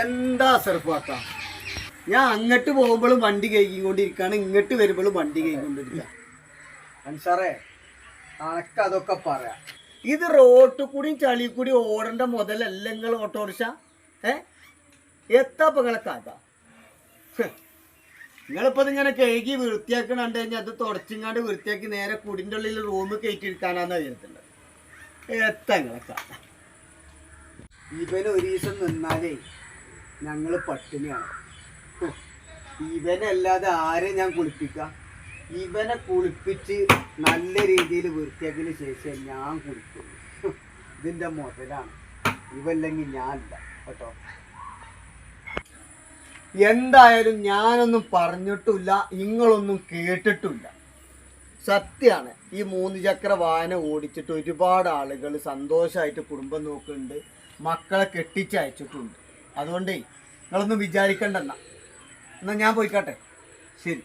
എന്താ സെർഫാക്ക ഞാൻ അങ്ങോട്ട് പോകുമ്പോഴും വണ്ടി കഴുകിക്കൊണ്ടിരിക്കുകയാണ് ഇങ്ങോട്ട് വരുമ്പോഴും വണ്ടി കഴുകിക്കൊണ്ടിരിക്കുക അൻസാറേ അനക്ക് അതൊക്കെ പറയാം. ഇത് റോട്ടിൽ കൂടിയും ചളി കൂടി ഓടേണ്ട മുതലല്ല നിങ്ങൾ ഓട്ടോറിക്ഷ? ഏ? എത്താ പകളെ കഥ? നിങ്ങളിപ്പോ ഇതിങ്ങനെ കഴുകി വൃത്തിയാക്കണുണ്ട് കഴിഞ്ഞാൽ അത് തുടച്ചിങ്ങാണ്ട് വൃത്തിയാക്കി നേരെ കുടിന്റെ ഉള്ളിൽ റൂമിൽ കയറ്റിയെടുക്കാനാന്ന് കരുതുന്നത്. എത്താ നിങ്ങളെ കഥ. ഇവന് ഒരു ദിവസം നിന്നാലേ ഞങ്ങൾ പട്ടിണിയാണ്. ഇവനല്ലാതെ ആരെ ഞാൻ കുളിപ്പിക്കാം? ഇവനെ കുളിപ്പിച്ച് നല്ല രീതിയിൽ വൃത്തിയാക്കിയതിന് ശേഷം ഞാൻ കുളിക്കുന്നു ഇതിന്റെ മുതലാണ്. ഇവല്ലെങ്കിൽ ഞാനില്ല കേട്ടോ. എന്തായാലും ഞാനൊന്നും പറഞ്ഞിട്ടില്ല നിങ്ങളൊന്നും കേട്ടിട്ടില്ല. സത്യമാണ് ഈ മൂന്ന് ചക്ര വാഹനം ഓടിച്ചിട്ട് ഒരുപാട് ആളുകൾ സന്തോഷമായിട്ട് കുടുംബം നോക്കുന്നുണ്ട് മക്കളെ കെട്ടിച്ചയച്ചിട്ടുണ്ട്. അതുകൊണ്ടേ നിങ്ങളൊന്നും വിചാരിക്കണ്ടെന്ന. എന്നാൽ ഞാൻ പോയിക്കാട്ടെ. ശരി.